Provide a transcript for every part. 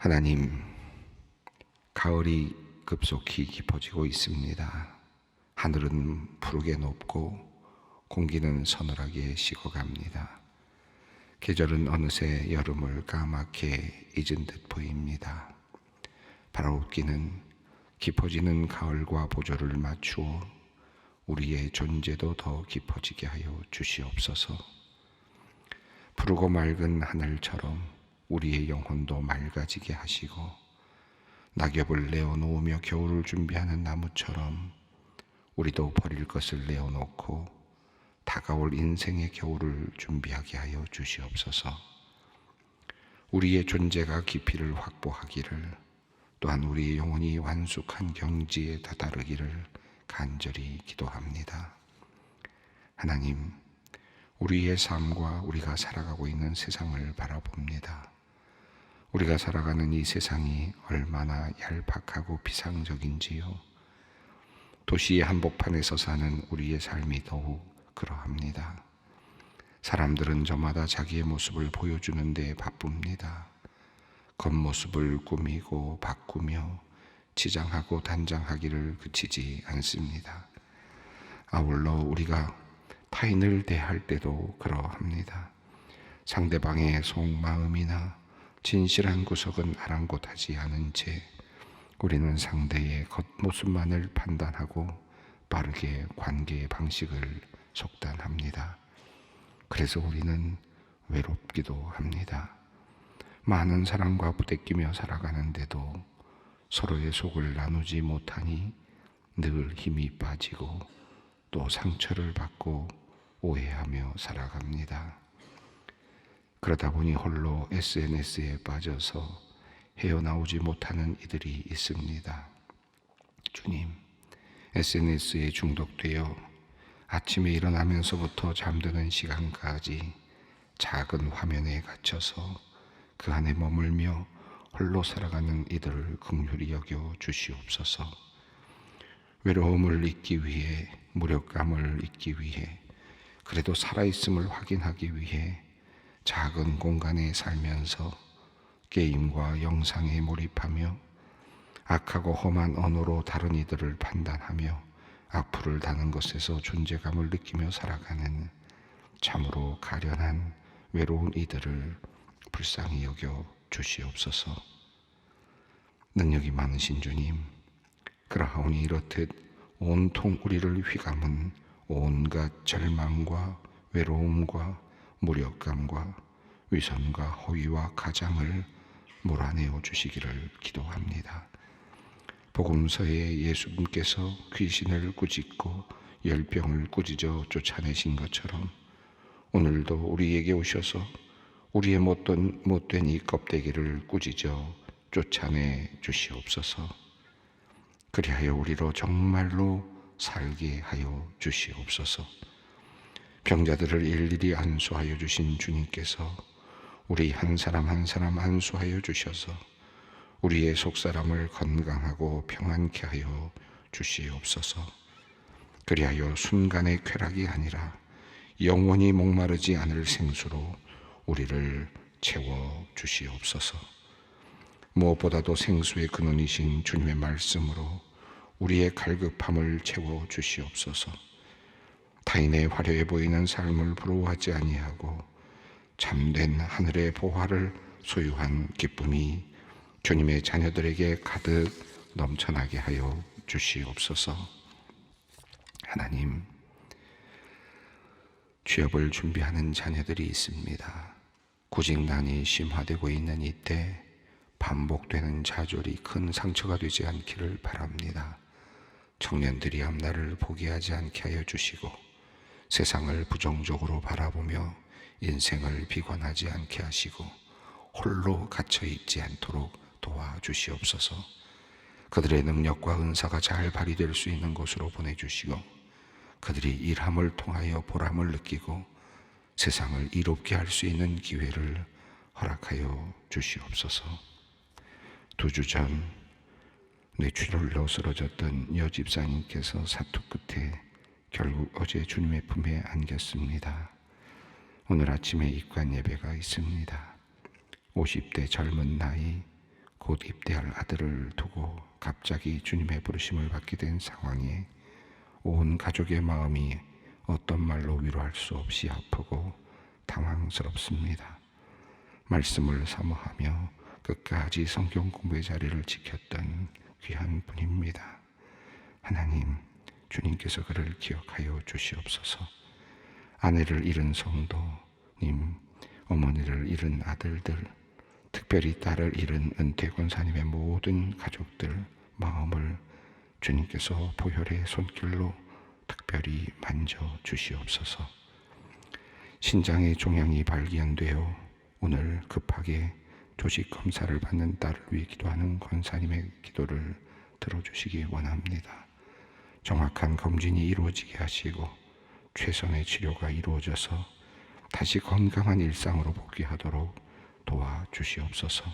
하나님, 가을이 급속히 깊어지고 있습니다. 하늘은 푸르게 높고 공기는 서늘하게 식어갑니다. 계절은 어느새 여름을 까맣게 잊은 듯 보입니다. 바라옵기는 깊어지는 가을과 보조를 맞추어 우리의 존재도 더 깊어지게 하여 주시옵소서. 푸르고 맑은 하늘처럼 우리의 영혼도 맑아지게 하시고 낙엽을 내어놓으며 겨울을 준비하는 나무처럼 우리도 버릴 것을 내어놓고 다가올 인생의 겨울을 준비하게 하여 주시옵소서. 우리의 존재가 깊이를 확보하기를 또한 우리의 영혼이 완숙한 경지에 다다르기를 간절히 기도합니다. 하나님, 우리의 삶과 우리가 살아가고 있는 세상을 바라봅니다. 우리가 살아가는 이 세상이 얼마나 얄팍하고 비상적인지요. 도시의 한복판에서 사는 우리의 삶이 더욱 그러합니다. 사람들은 저마다 자기의 모습을 보여주는 데 바쁩니다. 겉모습을 꾸미고 바꾸며 치장하고 단장하기를 그치지 않습니다. 아울러 우리가 타인을 대할 때도 그러합니다. 상대방의 속마음이나 진실한 구석은 아랑곳하지 않은 채 우리는 상대의 겉모습만을 판단하고 빠르게 관계의 방식을 속단합니다. 그래서 우리는 외롭기도 합니다. 많은 사람과 부대끼며 살아가는데도 서로의 속을 나누지 못하니 늘 힘이 빠지고 또 상처를 받고 오해하며 살아갑니다. 그러다 보니 홀로 SNS에 빠져서 헤어나오지 못하는 이들이 있습니다. 주님, SNS에 중독되어 아침에 일어나면서부터 잠드는 시간까지 작은 화면에 갇혀서 그 안에 머물며 홀로 살아가는 이들을 긍휼히 여겨 주시옵소서. 외로움을 잊기 위해 무력감을 잊기 위해 그래도 살아있음을 확인하기 위해 작은 공간에 살면서 게임과 영상에 몰입하며 악하고 험한 언어로 다른 이들을 판단하며 악플을 다는 것에서 존재감을 느끼며 살아가는 참으로 가련한 외로운 이들을 불쌍히 여겨 주시옵소서. 능력이 많으신 주님, 그러하오니 이렇듯 온통 우리를 휘감은 온갖 절망과 외로움과 무력감과 위선과 허위와 가장을 몰아내어 주시기를 기도합니다. 복음서에 예수님께서 귀신을 꾸짖고 열병을 꾸짖어 쫓아내신 것처럼 오늘도 우리에게 오셔서 우리의 못된, 못된 이 껍데기를 꾸짖어 쫓아내 주시옵소서. 그리하여 우리로 정말로 살게 하여 주시옵소서. 병자들을 일일이 안수하여 주신 주님께서 우리 한 사람 한 사람 안수하여 주셔서 우리의 속사람을 건강하고 평안케 하여 주시옵소서. 그리하여 순간의 쾌락이 아니라 영원히 목마르지 않을 생수로 우리를 채워 주시옵소서. 무엇보다도 생수의 근원이신 주님의 말씀으로 우리의 갈급함을 채워 주시옵소서. 타인의 화려해 보이는 삶을 부러워하지 아니하고 참된 하늘의 보화를 소유한 기쁨이 주님의 자녀들에게 가득 넘쳐나게 하여 주시옵소서. 하나님, 취업을 준비하는 자녀들이 있습니다. 구직난이 심화되고 있는 이때 반복되는 좌절이 큰 상처가 되지 않기를 바랍니다. 청년들이 앞날을 포기하지 않게 하여 주시고 세상을 부정적으로 바라보며 인생을 비관하지 않게 하시고 홀로 갇혀 있지 않도록 도와주시옵소서. 그들의 능력과 은사가 잘 발휘될 수 있는 곳으로 보내주시고 그들이 일함을 통하여 보람을 느끼고 세상을 이롭게 할 수 있는 기회를 허락하여 주시옵소서. 두 주 전 뇌출혈로 쓰러졌던 여 집사님께서 사투 끝에 결국 어제 주님의 품에 안겼습니다. 오늘 아침에 입관 예배가 있습니다. 50대 젊은 나이 곧 입대할 아들을 두고 갑자기 주님의 부르심을 받게 된 상황에 온 가족의 마음이 어떤 말로 위로할 수 없이 아프고 당황스럽습니다. 말씀을 사모하며 끝까지 성경 공부의 자리를 지켰던 귀한 분입니다. 하나님, 주님께서 그를 기억하여 주시옵소서. 아내를 잃은 성도님, 어머니를 잃은 아들들, 특별히 딸을 잃은 은퇴 권사님의 모든 가족들 마음을 주님께서 보혈의 손길로 특별히 만져 주시옵소서. 신장의 종양이 발견되어 오늘 급하게 조직 검사를 받는 딸을 위해 기도하는 권사님의 기도를 들어주시기 원합니다. 정확한 검진이 이루어지게 하시고 최선의 치료가 이루어져서 다시 건강한 일상으로 복귀하도록 도와주시옵소서.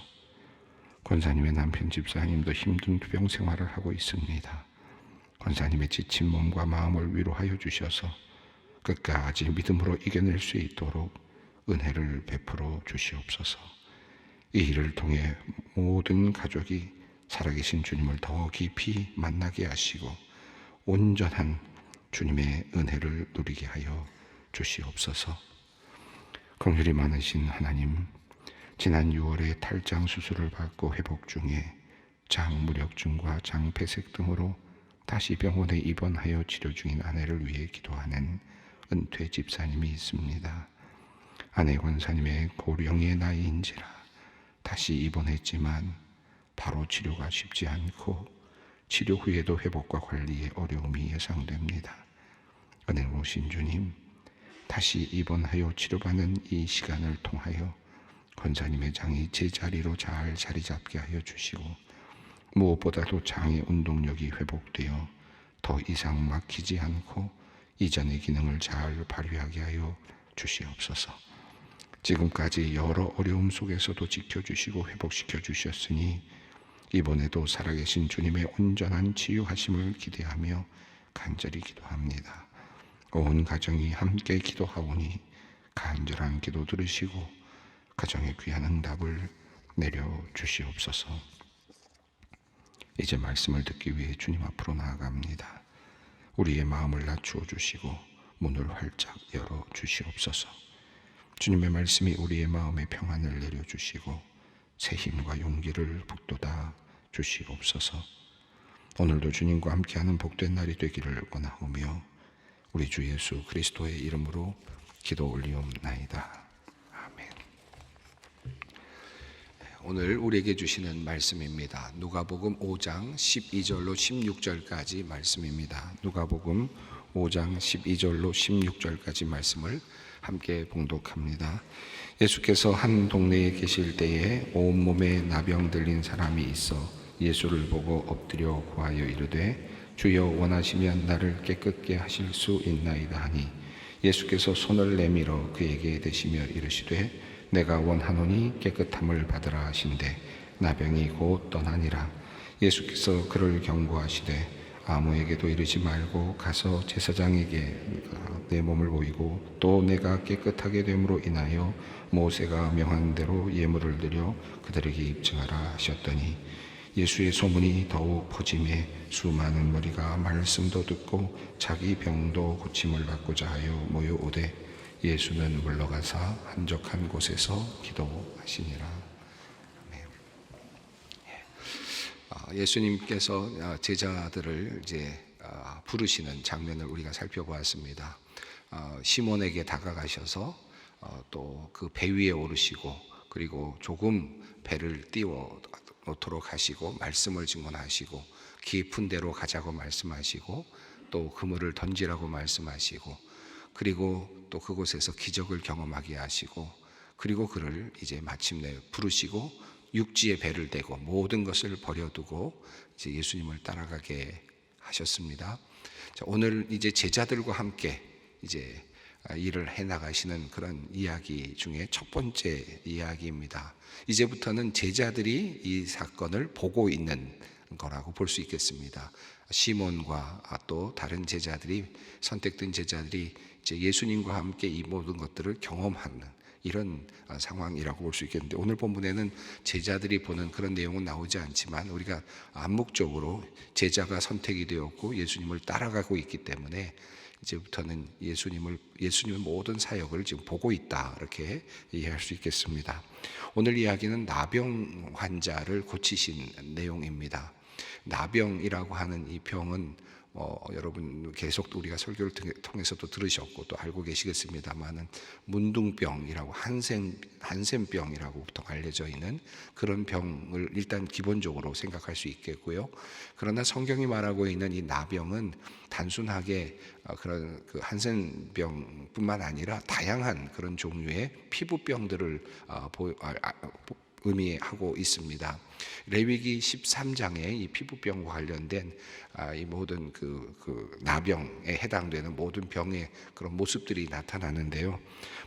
권사님의 남편 집사님도 힘든 투병 생활을 하고 있습니다. 권사님의 지친 몸과 마음을 위로하여 주셔서 끝까지 믿음으로 이겨낼 수 있도록 은혜를 베풀어 주시옵소서. 이 일을 통해 모든 가족이 살아계신 주님을 더 깊이 만나게 하시고 온전한 주님의 은혜를 누리게 하여 주시옵소서. 긍휼이 많으신 하나님, 지난 6월에 탈장 수술을 받고 회복 중에 장 무력증과 장 폐색 등으로 다시 병원에 입원하여 치료 중인 아내를 위해 기도하는 은퇴 집사님이 있습니다. 아내 권사님의 고령의 나이인지라 다시 입원했지만 바로 치료가 쉽지 않고 치료 후에도 회복과 관리에 어려움이 예상됩니다. 은혜로우신 주님, 다시 입원하여 치료받는 이 시간을 통하여 권사님의 장이 제자리로 잘 자리 잡게 하여 주시고 무엇보다도 장의 운동력이 회복되어 더 이상 막히지 않고 이전의 기능을 잘 발휘하게 하여 주시옵소서. 지금까지 여러 어려움 속에서도 지켜주시고 회복시켜 주셨으니 이번에도 살아계신 주님의 온전한 치유하심을 기대하며 간절히 기도합니다. 온 가정이 함께 기도하오니 간절한 기도 들으시고 가정의 귀한 응답을 내려 주시옵소서. 이제 말씀을 듣기 위해 주님 앞으로 나아갑니다. 우리의 마음을 낮추어 주시고 문을 활짝 열어 주시옵소서. 주님의 말씀이 우리의 마음에 평안을 내려 주시고 새 힘과 용기를 북돋아 주시옵소서. 오늘도 주님과 함께하는 복된 날이 되기를 원하오며 우리 주 예수 그리스도의 이름으로 기도 올리옵나이다. 아멘. 오늘 우리에게 주시는 말씀입니다. 누가복음 5장 12절로 16절까지 말씀입니다. 누가복음 5장 12절로 16절까지 말씀을 함께 봉독합니다. 예수께서 한 동네에 계실 때에 온몸에 나병 들린 사람이 있어 예수를 보고 엎드려 구하여 이르되 주여 원하시면 나를 깨끗게 하실 수 있나이다 하니 예수께서 손을 내밀어 그에게 대시며 이르시되 내가 원하노니 깨끗함을 받으라 하신대 나병이 곧 떠나니라. 예수께서 그를 경고하시되 아무에게도 이르지 말고 가서 제사장에게 내 몸을 보이고 또 내가 깨끗하게 됨으로 인하여 모세가 명한 대로 예물을 드려 그들에게 입증하라 하셨더니 예수의 소문이 더욱 퍼짐에 수많은 무리가 말씀도 듣고 자기 병도 고침을 받고자 하여 모여오되 예수는 물러가사 한적한 곳에서 기도하시니라. 아, 예수님께서 아, 제자들을 이제 아, 부르시는 장면을 우리가 살펴보았습니다. 시몬에게 다가가셔서 어, 또그 배 위에 오르시고 그리고 조금 배를 띄워 놓도록 하시고 말씀을 증언하시고 깊은 데로 가자고 말씀하시고 또 그물을 던지라고 말씀하시고 그리고 또 그곳에서 기적을 경험하게 하시고 그리고 그를 이제 마침내 부르시고 육지에 배를 대고 모든 것을 버려두고 이제 예수님을 따라가게 하셨습니다. 자, 오늘 이제 제자들과 함께 이제 일을 해 나가시는 그런 이야기 중에 첫 번째 이야기입니다. 이제부터는 제자들이 이 사건을 보고 있는 거라고 볼 수 있겠습니다. 시몬과 또 다른 제자들이 선택된 제자들이 이제 예수님과 함께 이 모든 것들을 경험하는 이런 어, 상황이라고 볼 수 있겠는데 오늘 본문에는 제자들이 보는 그런 내용은 나오지 않지만 우리가 암묵적으로 제자가 선택이 되었고 예수님을 따라가고 있기 때문에 이제부터는 예수님을 예수님의 모든 사역을 지금 보고 있다 이렇게 이해할 수 있겠습니다. 오늘 이야기는 나병 환자를 고치신 내용입니다. 나병이라고 하는 이 병은 어, 여러분 계속 우리가 설교를 통해서도 들으셨고 또 알고 계시겠습니다만은 문둥병이라고 한센 한센병이라고 보통 알려져 있는 그런 병을 일단 기본적으로 생각할 수 있겠고요. 그러나 성경이 말하고 있는 이 나병은 단순하게 어, 그런 그 한센병뿐만 아니라 다양한 그런 종류의 피부병들을 어, 보, 아, 아, 의미하고 있습니다. 레위기 13장에 이 피부병과 관련된 아, 이 모든 그, 그 나병에 해당되는 모든 병의 그런 모습들이 나타나는데요.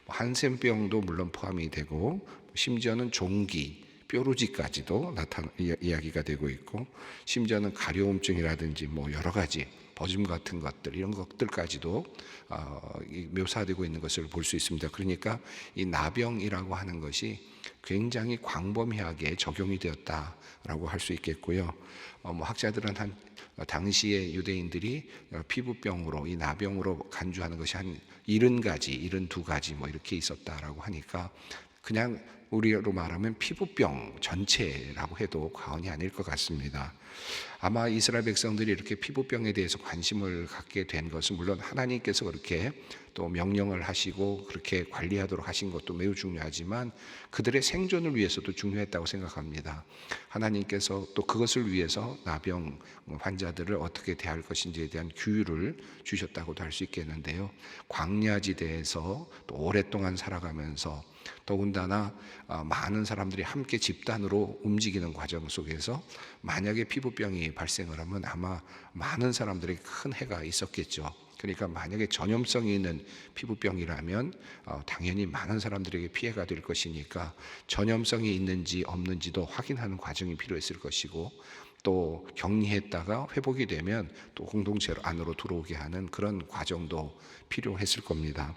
뭐 한센병도 물론 포함이 되고 심지어는 종기, 뾰루지까지도 나타 이야기가 되고 있고 심지어는 가려움증이라든지 뭐 여러 가지 버짐 같은 것들 이런 것들까지도 어, 묘사되고 있는 것을 볼 수 있습니다. 그러니까 이 나병이라고 하는 것이 굉장히 광범위하게 적용이 되었다라고 할 수 있겠고요. 어, 뭐 학자들은 한 어, 당시의 유대인들이 어, 피부병으로 이 나병으로 간주하는 것이 한 70가지, 72가지 뭐 이렇게 있었다라고 하니까 그냥 우리로 말하면 피부병 전체라고 해도 과언이 아닐 것 같습니다. 아마 이스라엘 백성들이 이렇게 피부병에 대해서 관심을 갖게 된 것은 물론 하나님께서 그렇게 또 명령을 하시고 그렇게 관리하도록 하신 것도 매우 중요하지만 그들의 생존을 위해서도 중요했다고 생각합니다. 하나님께서 또 그것을 위해서 나병 환자들을 어떻게 대할 것인지에 대한 규율을 주셨다고도 할 수 있겠는데요. 광야지대에서 또 오랫동안 살아가면서 더군다나 어, 많은 사람들이 함께 집단으로 움직이는 과정 속에서 만약에 피부병이 발생을 하면 아마 많은 사람들에게 큰 해가 있었겠죠. 그러니까 만약에 전염성이 있는 피부병이라면 어, 당연히 많은 사람들에게 피해가 될 것이니까 전염성이 있는지 없는지도 확인하는 과정이 필요했을 것이고 또 격리했다가 회복이 되면 또 공동체 안으로 들어오게 하는 그런 과정도 필요했을 겁니다.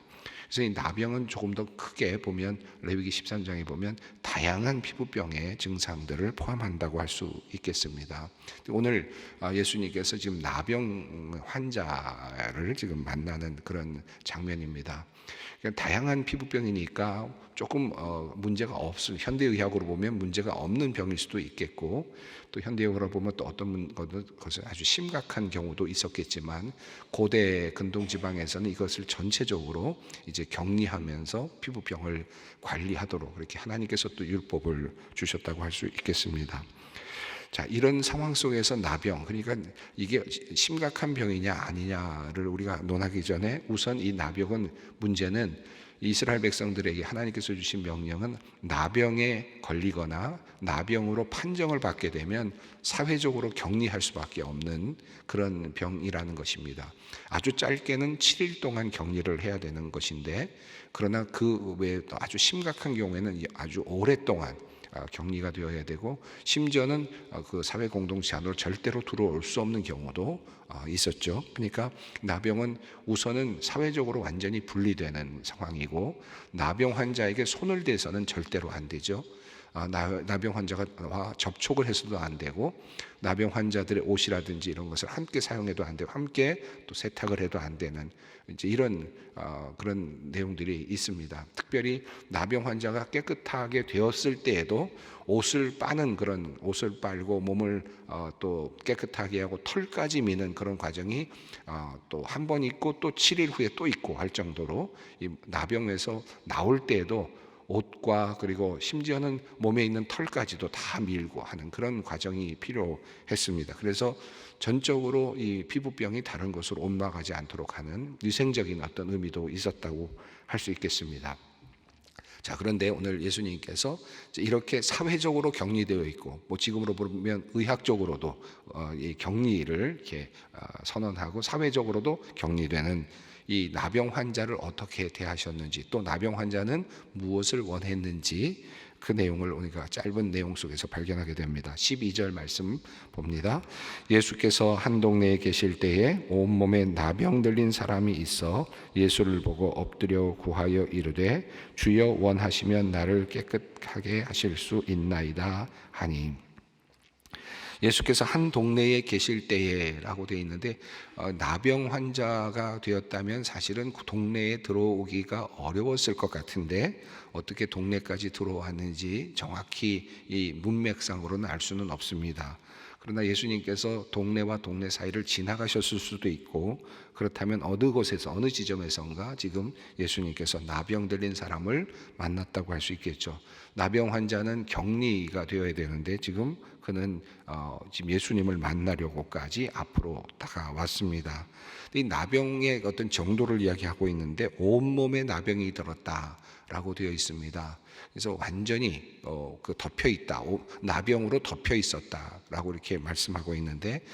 그래서 이 나병은 조금 더 크게 보면 레위기 13장에 보면 다양한 피부병의 증상들을 포함한다고 할 수 있겠습니다. 오늘 아, 예수님께서 지금 나병 환자를 지금 만나는 그런 장면입니다. 다양한 피부병이니까 조금 어, 문제가 없을 현대의학으로 보면 문제가 없는 병일 수도 있겠고 또 현대의학으로 보면 또 어떤 것은 아주 심각한 경우도 있었겠지만 고대 근동 지방에서는 이것을 전체적으로 이제 격리하면서 피부병을 관리하도록 그렇게 하나님께서 또 율법을 주셨다고 할 수 있겠습니다. 자, 이런 상황 속에서 나병, 그러니까 이게 심각한 병이냐 아니냐를 우리가 논하기 전에 우선 이 나병은 문제는 이스라엘 백성들에게 하나님께서 주신 명령은 나병에 걸리거나 나병으로 판정을 받게 되면 사회적으로 격리할 수밖에 없는 그런 병이라는 것입니다. 아주 짧게는 7일 동안 격리를 해야 되는 것인데 그러나 그 외에 아주 심각한 경우에는 아주 오랫동안 아, 격리가 되어야 되고 심지어는 아, 그 사회 공동체 안으로 절대로 들어올 수 없는 경우도 아, 있었죠. 그러니까 나병은 우선은 사회적으로 완전히 분리되는 상황이고 나병 환자에게 손을 대서는 절대로 안 되죠. 나병 환자가 접촉을 해서도 안 되고 나병 환자들의 옷이라든지 이런 것을 함께 사용해도 안 되고 함께 또 세탁을 해도 안 되는 이제 이런 어, 그런 내용들이 있습니다. 특별히 나병 환자가 깨끗하게 되었을 때에도 옷을 빠는 그런 옷을 빨고 몸을 어, 또 깨끗하게 하고 털까지 미는 그런 과정이 어, 또한 번 있고 또 7일 후에 또 있고 할 정도로 이 나병에서 나올 때에도 옷과 그리고 심지어는 몸에 있는 털까지도 다 밀고 하는 그런 과정이 필요했습니다. 그래서 전적으로 이 피부병이 다른 것으로 옮아가지 않도록 하는 위생적인 어떤 의미도 있었다고 할 수 있겠습니다. 자, 그런데 오늘 예수님께서 이렇게 사회적으로 격리되어 있고, 뭐 지금으로 보면 의학적으로도 어, 이 격리를 이렇게 어, 선언하고 사회적으로도 격리되는 이 나병 환자를 어떻게 대하셨는지 또 나병 환자는 무엇을 원했는지 그 내용을 우리가 짧은 내용 속에서 발견하게 됩니다. 12절 말씀 봅니다. 예수께서 한 동네에 계실 때에 온몸에 나병 들린 사람이 있어 예수를 보고 엎드려 구하여 이르되 주여 원하시면 나를 깨끗하게 하실 수 있나이다 하니 예수께서 한 동네에 계실 때에라고 되어 있는데 어, 나병 환자가 되었다면 사실은 그 동네에 들어오기가 어려웠을 것 같은데 어떻게 동네까지 들어왔는지 정확히 이 문맥상으로는 알 수는 없습니다. 그러나 예수님께서 동네와 동네 사이를 지나가셨을 수도 있고 그렇다면 어느 곳에서 어느 지점에선가 지금 예수님께서 나병 들린 사람을 만났다고 할 수 있겠죠. 나병 환자는 격리가 되어야 되는데 지금 그는 어, 지금 예수님을 만나려고까지 앞으로 다가왔습니다. 이 나병의 어떤 정도를 이야기하고 있는데 온몸에 나병이 들었다 라고 되어 있습니다. 그래서 완전히 어, 그 덮여 있다, 오- 나병으로 덮여 있었다 라고 이렇게 말씀하고 있는데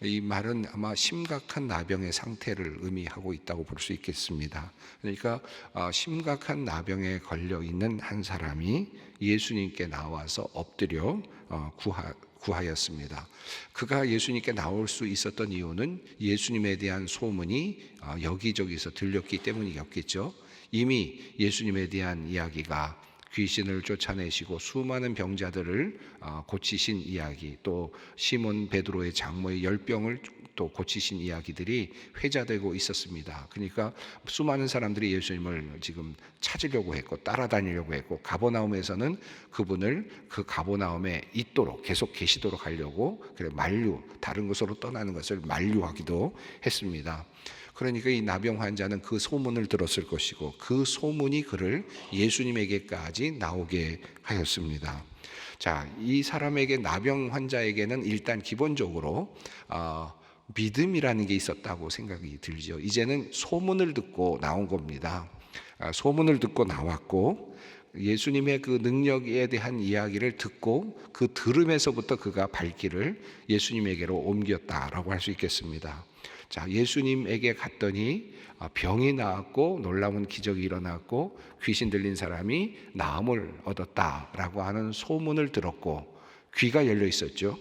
이 말은 아마 심각한 나병의 상태를 의미하고 있다고 볼 수 있겠습니다. 그러니까 어, 심각한 나병에 걸려 있는 한 사람이 예수님께 나와서 엎드려 어, 구하, 구하였습니다. 그가 예수님께 나올 수 있었던 이유는 예수님에 대한 소문이 어, 여기저기서 들렸기 때문이었겠죠. 이미 예수님에 대한 이야기가 귀신을 쫓아내시고 수많은 병자들을 어, 고치신 이야기, 또 시몬 베드로의 장모의 열병을 또 고치신 이야기들이 회자되고 있었습니다. 그러니까 수많은 사람들이 예수님을 지금 찾으려고 했고 따라다니려고 했고 가버나움에서는 그분을 그 가버나움에 있도록 계속 계시도록 하려고 그래 만류 다른 곳으로 떠나는 것을 만류하기도 했습니다. 그러니까 이 나병 환자는 그 소문을 들었을 것이고 그 소문이 그를 예수님에게까지 나오게 하였습니다. 자, 이 사람에게 나병 환자에게는 일단 기본적으로 어, 믿음이라는 게 있었다고 생각이 들죠. 이제는 소문을 듣고 나온 겁니다. 아, 소문을 듣고 나왔고 예수님의 그 능력에 대한 이야기를 듣고 그 들음에서부터 그가 발길을 예수님에게로 옮겼다라고 할 수 있겠습니다. 자, 예수님에게 갔더니 아, 병이 나았고 놀라운 기적이 일어났고 귀신 들린 사람이 나음을 얻었다라고 하는 소문을 들었고 귀가 열려 있었죠.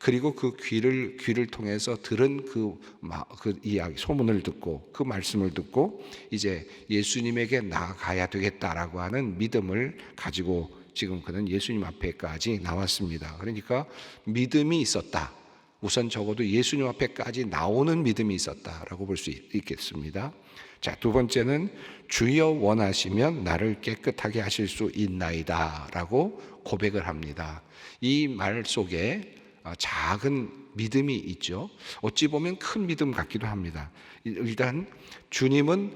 그리고 그 귀를 귀를 통해서 들은 그, 마- 그 이야기 소문을 듣고 그 말씀을 듣고 이제 예수님에게 나아가야 되겠다라고 하는 믿음을 가지고 지금 그는 예수님 앞에까지 나왔습니다. 그러니까 믿음이 있었다. 우선 적어도 예수님 앞에까지 나오는 믿음이 있었다라고 볼 수 있겠습니다. 자, 두 번째는 주여 원하시면 나를 깨끗하게 하실 수 있나이다 라고 고백을 합니다. 이 말 속에 어, 작은 믿음이 있죠. 어찌 보면 큰 믿음 같기도 합니다. 일단 주님은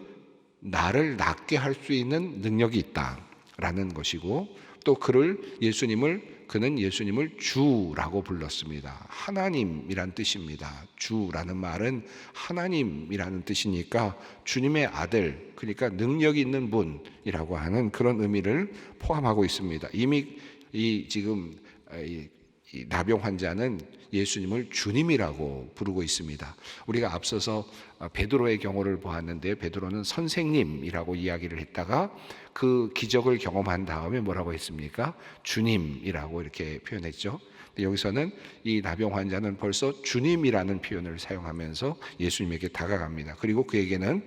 나를 낫게 할 수 있는 능력이 있다 라는 것이고 또 그를 예수님을 그는 예수님을 주라고 불렀습니다. 하나님이란 뜻입니다. 주라는 말은 하나님이라는 뜻이니까 주님의 아들 그러니까 능력 있는 분이라고 하는 그런 의미를 포함하고 있습니다. 이미 이 지금 이이 나병 환자는 예수님을 주님이라고 부르고 있습니다. 우리가 앞서서 어, 베드로의 경우를 보았는데 베드로는 선생님이라고 이야기를 했다가 그 기적을 경험한 다음에 뭐라고 했습니까? 주님이라고 이렇게 표현했죠. 여기서는 이 나병 환자는 벌써 주님이라는 표현을 사용하면서 예수님에게 다가갑니다. 그리고 그에게는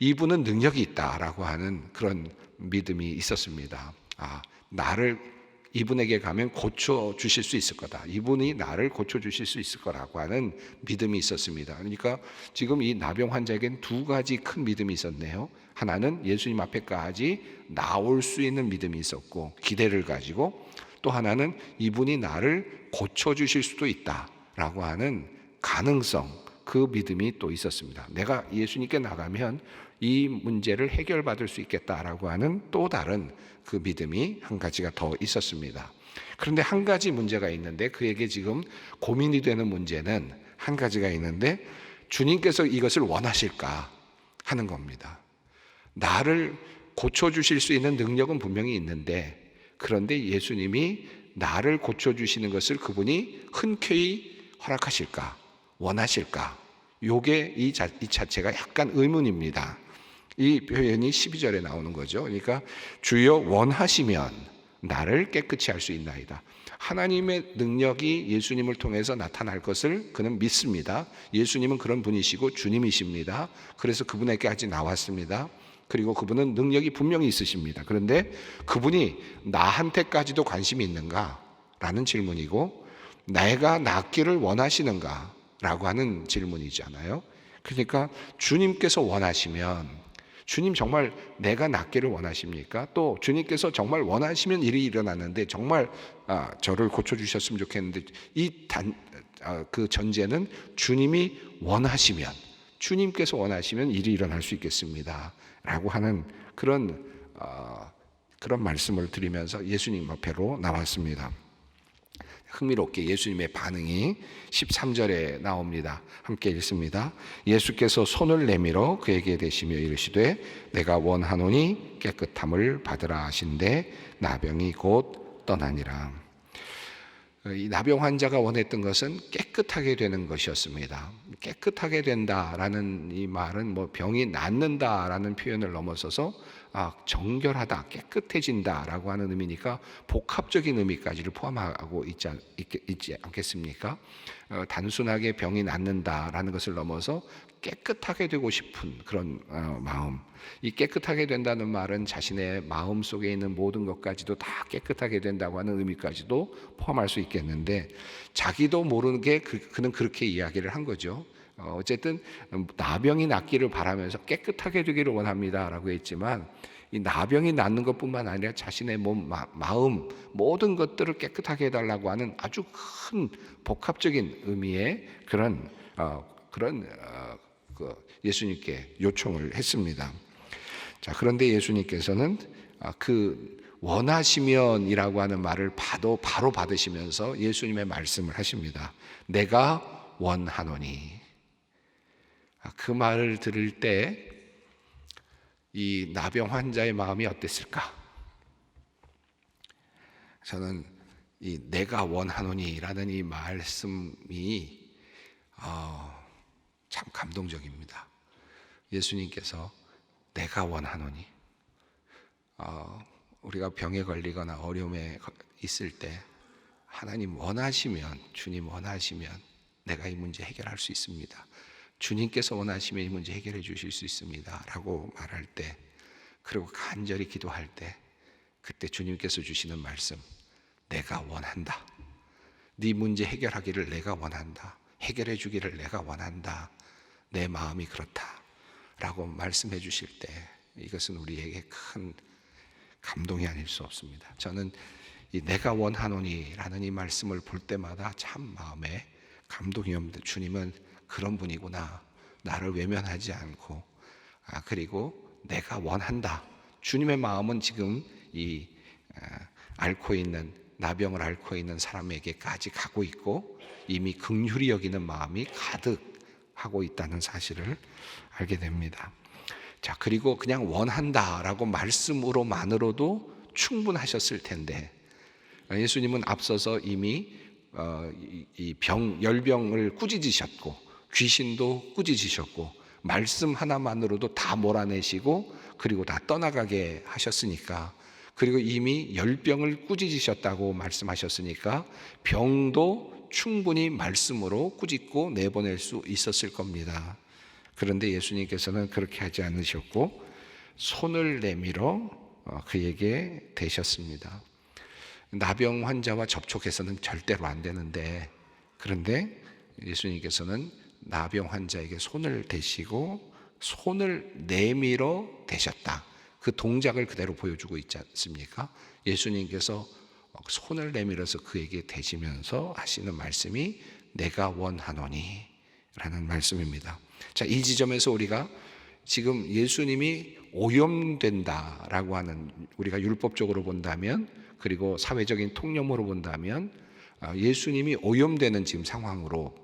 이분은 능력이 있다라고 하는 그런 믿음이 있었습니다. 아, 나를 이분에게 가면 고쳐 주실 수 있을 거다. 이분이 나를 고쳐 주실 수 있을 거라고 하는 믿음이 있었습니다. 그러니까 지금 이 나병 환자에겐 두 가지 큰 믿음이 있었네요. 하나는 예수님 앞에까지 나올 수 있는 믿음이 있었고 기대를 가지고 또 하나는 이분이 나를 고쳐 주실 수도 있다라고 하는 가능성 그 믿음이 또 있었습니다. 내가 예수님께 나가면 이 문제를 해결받을 수 있겠다라고 하는 또 다른 그 믿음이 한 가지가 더 있었습니다. 그런데 한 가지 문제가 있는데 그에게 지금 고민이 되는 문제는 한 가지가 있는데 주님께서 이것을 원하실까 하는 겁니다. 나를 고쳐주실 수 있는 능력은 분명히 있는데 그런데 예수님이 나를 고쳐주시는 것을 그분이 흔쾌히 허락하실까 원하실까 요게 이, 자, 이 자체가 약간 의문입니다. 이 표현이 12절에 나오는 거죠. 그러니까 주여 원하시면 나를 깨끗이 할 수 있나이다. 하나님의 능력이 예수님을 통해서 나타날 것을 그는 믿습니다. 예수님은 그런 분이시고 주님이십니다. 그래서 그분에게까지 나왔습니다. 그리고 그분은 능력이 분명히 있으십니다. 그런데 그분이 나한테까지도 관심이 있는가? 라는 질문이고, 내가 낫기를 원하시는가? 라고 하는 질문이잖아요. 그러니까 주님께서 원하시면 주님 정말 내가 낫기를 원하십니까? 또 주님께서 정말 원하시면 일이 일어나는데 정말 아, 저를 고쳐 주셨으면 좋겠는데 이단그 아, 전제는 주님이 원하시면 주님께서 원하시면 일이 일어날 수 있겠습니다.라고 하는 그런 어, 그런 말씀을 드리면서 예수님 앞에로 나왔습니다. 흥미롭게 예수님의 반응이 13절에 나옵니다. 함께 읽습니다. 예수께서 손을 내밀어 그에게 대시며 이르시되 내가 원하노니 깨끗함을 받으라 하신데 나병이 곧 떠나니라. 이 나병 환자가 원했던 것은 깨끗하게 되는 것이었습니다. 깨끗하게 된다라는 이 말은 뭐 병이 낫는다라는 표현을 넘어서서 아, 정결하다, 깨끗해진다라고 하는 의미니까 복합적인 의미까지를 포함하고 있지, 않, 있지 않겠습니까? 어, 단순하게 병이 낫는다라는 것을 넘어서 깨끗하게 되고 싶은 그런 어, 마음. 이 깨끗하게 된다는 말은 자신의 마음 속에 있는 모든 것까지도 다 깨끗하게 된다고 하는 의미까지도 포함할 수 있겠는데 자기도 모르게 그, 그는 그렇게 이야기를 한 거죠. 어, 어쨌든 나병이 낫기를 바라면서 깨끗하게 되기를 원합니다라고 했지만 이 나병이 낫는 것뿐만 아니라 자신의 몸, 마, 음 모든 것들을 깨끗하게 해달라고 하는 아주 큰 복합적인 의미의 그런 어, 그런 어, 그 예수님께 요청을 했습니다. 자 그런데 예수님께서는 아, 그 원하시면이라고 하는 말을 바로 바로 받으시면서 예수님의 말씀을 하십니다. 내가 원하노니 아, 그 말을 들을 때 이 나병 환자의 마음이 어땠을까? 저는 이 내가 원하노니라는 이 말씀이 어, 참 감동적입니다. 예수님께서 내가 원하노니 어, 우리가 병에 걸리거나 어려움에 있을 때 하나님 원하시면 주님 원하시면 내가 이 문제 해결할 수 있습니다. 주님께서 원하시면 이 문제 해결해 주실 수 있습니다. 라고 말할 때, 그리고 간절히 기도할 때, 그때 주님께서 주시는 말씀, 내가 원한다. 네 문제 해결하기를 내가 원한다. 해결해 주기를 내가 원한다. 내 마음이 그렇다. 라고 말씀해 주실 때, 이것은 우리에게 큰 감동이 아닐 수 없습니다. 저는 이 내가 원하노니라는 이 말씀을 볼 때마다 참 마음에 감동이 옵니다. 주님은 그런 분이구나. 나를 외면하지 않고 아, 그리고 내가 원한다. 주님의 마음은 지금 이 아, 앓고 있는 나병을 앓고 있는 사람에게까지 가고 있고 이미 긍휼히 여기는 마음이 가득 하고 있다는 사실을 알게 됩니다. 자, 그리고 그냥 원한다라고 말씀으로만으로도 충분하셨을 텐데 예수님은 앞서서 이미 어, 이병 열병을 꾸짖으셨고 귀신도 꾸짖으셨고 말씀 하나만으로도 다 몰아내시고 그리고 다 떠나가게 하셨으니까 그리고 이미 열병을 꾸짖으셨다고 말씀하셨으니까 병도 충분히 말씀으로 꾸짖고 내보낼 수 있었을 겁니다. 그런데 예수님께서는 그렇게 하지 않으셨고 손을 내밀어 어, 그에게 대셨습니다. 나병 환자와 접촉해서는 절대로 안 되는데 그런데 예수님께서는 나병 환자에게 손을 대시고 손을 내밀어 대셨다. 그 동작을 그대로 보여주고 있지 않습니까? 예수님께서 손을 내밀어서 그에게 대시면서 하시는 말씀이 내가 원하노니 라는 말씀입니다. 자, 이 지점에서 우리가 지금 예수님이 오염된다라고 하는 우리가 율법적으로 본다면 그리고 사회적인 통념으로 본다면 아, 예수님이 오염되는 지금 상황으로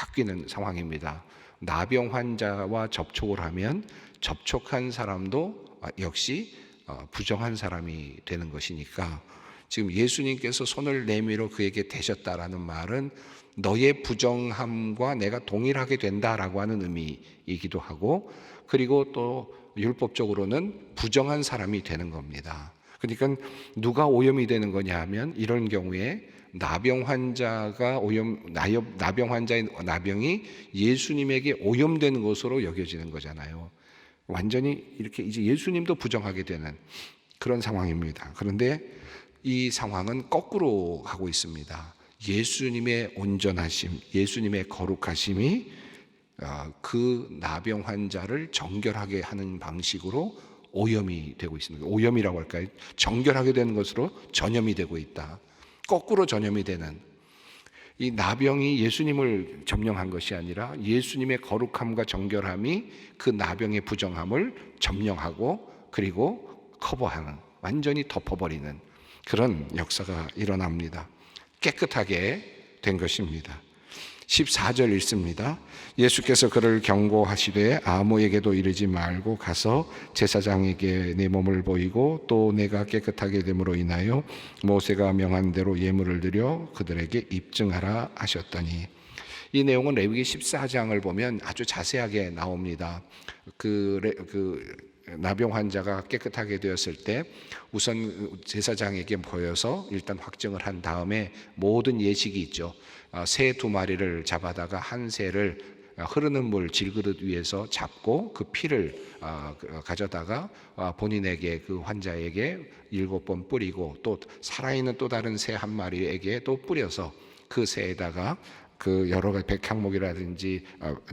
바뀌는 상황입니다. 나병 환자와 접촉을 하면 접촉한 사람도 역시 어, 부정한 사람이 되는 것이니까 지금 예수님께서 손을 내밀어 그에게 대셨다라는 말은 너의 부정함과 내가 동일하게 된다라고 하는 의미이기도 하고 그리고 또 율법적으로는 부정한 사람이 되는 겁니다. 그러니까 누가 오염이 되는 거냐 하면 이런 경우에 나병 환자가 오염 나병 환자의 나병이 예수님에게 오염된 것으로 여겨지는 거잖아요. 완전히 이렇게 이제 예수님도 부정하게 되는 그런 상황입니다. 그런데 이 상황은 거꾸로 하고 있습니다. 예수님의 온전하심, 예수님의 거룩하심이 어, 그 나병 환자를 정결하게 하는 방식으로 오염이 되고 있습니다. 오염이라고 할까요? 정결하게 되는 것으로 전염이 되고 있다. 거꾸로 전염이 되는 이 나병이 예수님을 점령한 것이 아니라 예수님의 거룩함과 정결함이 그 나병의 부정함을 점령하고 그리고 커버하는 완전히 덮어버리는 그런 역사가 일어납니다. 깨끗하게 된 것입니다. 14절 읽습니다. 예수께서 그를 경고하시되 아무에게도 이르지 말고 가서 제사장에게 내 몸을 보이고 또 내가 깨끗하게 됨으로 인하여 모세가 명한 대로 예물을 드려 그들에게 입증하라 하셨더니 이 내용은 레위기 14장을 보면 아주 자세하게 나옵니다. 그, 레, 그 나병 환자가 깨끗하게 되었을 때 우선 제사장에게 보여서 일단 확증을 한 다음에 모든 예식이 있죠. 어, 새두 마리를 잡아다가 한 새를 어, 흐르는 물 질그릇 위에서 잡고 그 피를 어, 그, 가져다가 본인에게 그 환자에게 일곱 번 뿌리고 또 살아있는 또 다른 새 한 마리에게 또 뿌려서 그 새에다가 그 여러 가지 백향목이라든지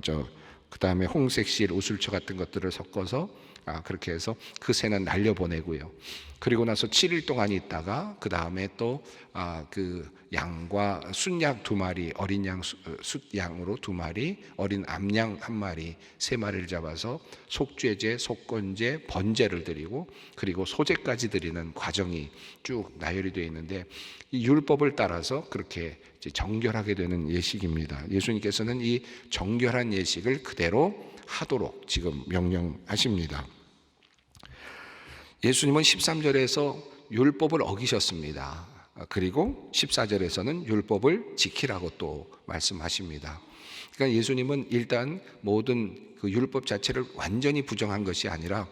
저 그다음에 홍색실 우술초 같은 것들을 섞어서 아, 그렇게 해서 그 새는 날려보내고요. 그리고 나서 7일 동안 있다가 그 다음에 또 아, 그 양과 순양 두 마리, 어린 양 숫양으로 두 마리, 어린 암양 한 마리, 세 마리를 잡아서 속죄제, 속건제, 번제를 드리고 그리고 소제까지 드리는 과정이 쭉 나열이 되어 있는데 이 율법을 따라서 그렇게 정결하게 되는 예식입니다. 예수님께서는 이 정결한 예식을 그대로 하도록 지금 명령하십니다. 예수님은 13절에서 율법을 어기셨습니다. 그리고 14절에서는 율법을 지키라고 또 말씀하십니다. 그러니까 예수님은 일단 모든 그 율법 자체를 완전히 부정한 것이 아니라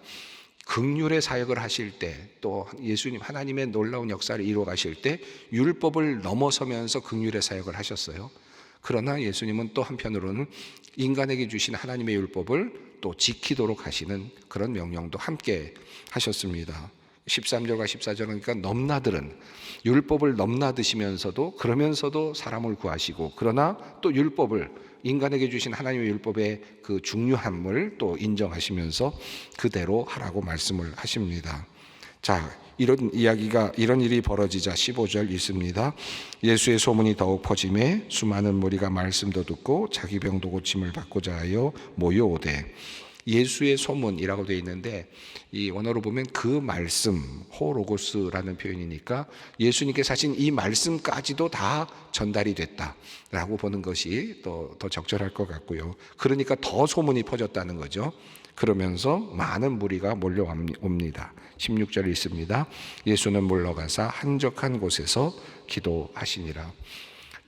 극률의 사역을 하실 때 또 예수님 하나님의 놀라운 역사를 이루어 가실 때 율법을 넘어서면서 극률의 사역을 하셨어요. 그러나 예수님은 또 한편으로는 인간에게 주신 하나님의 율법을 또 지키도록 하시는 그런 명령도 함께 하셨습니다. 13절과 14절 그러니까 넘나들은 율법을 넘나드시면서도 그러면서도 사람을 구하시고 그러나 또 율법을 인간에게 주신 하나님의 율법의 그 중요함을 또 인정하시면서 그대로 하라고 말씀을 하십니다. 자, 이런 이야기가 이런 일이 벌어지자 15절 있습니다. 예수의 소문이 더욱 퍼짐에 수많은 무리가 말씀도 듣고 자기 병도 고침을 받고자 하여 모여오되 예수의 소문이라고 되어 있는데 이 원어로 보면 그 말씀 호로고스라는 표현이니까 예수님께서 하신 이 말씀까지도 다 전달이 됐다라고 보는 것이 또 더 적절할 것 같고요. 그러니까 더 소문이 퍼졌다는 거죠. 그러면서 많은 무리가 몰려옵니다. 16절 있습니다. 예수는 물러가사 한적한 곳에서 기도하시니라.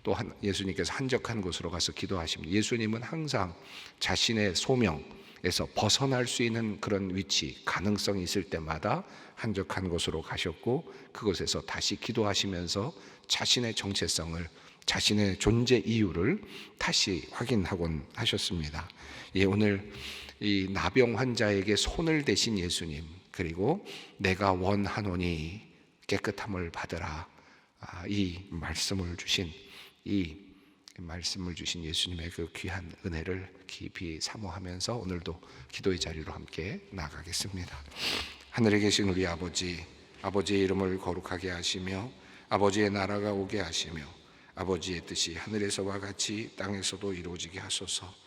또 예수님께서 한적한 곳으로 가서 기도하십니다. 예수님은 항상 자신의 소명에서 벗어날 수 있는 그런 위치, 가능성이 있을 때마다 한적한 곳으로 가셨고 그곳에서 다시 기도하시면서 자신의 정체성을 자신의 존재 이유를 다시 확인하곤 하셨습니다. 예, 오늘 이 나병 환자에게 손을 대신 예수님 그리고 내가 원하노니 깨끗함을 받으라 아, 이 말씀을 주신 이 말씀을 주신 예수님의 그 귀한 은혜를 깊이 사모하면서 오늘도 기도의 자리로 함께 나가겠습니다. 하늘에 계신 우리 아버지, 아버지의 이름을 거룩하게 하시며 아버지의 나라가 오게 하시며 아버지의 뜻이 하늘에서와 같이 땅에서도 이루어지게 하소서.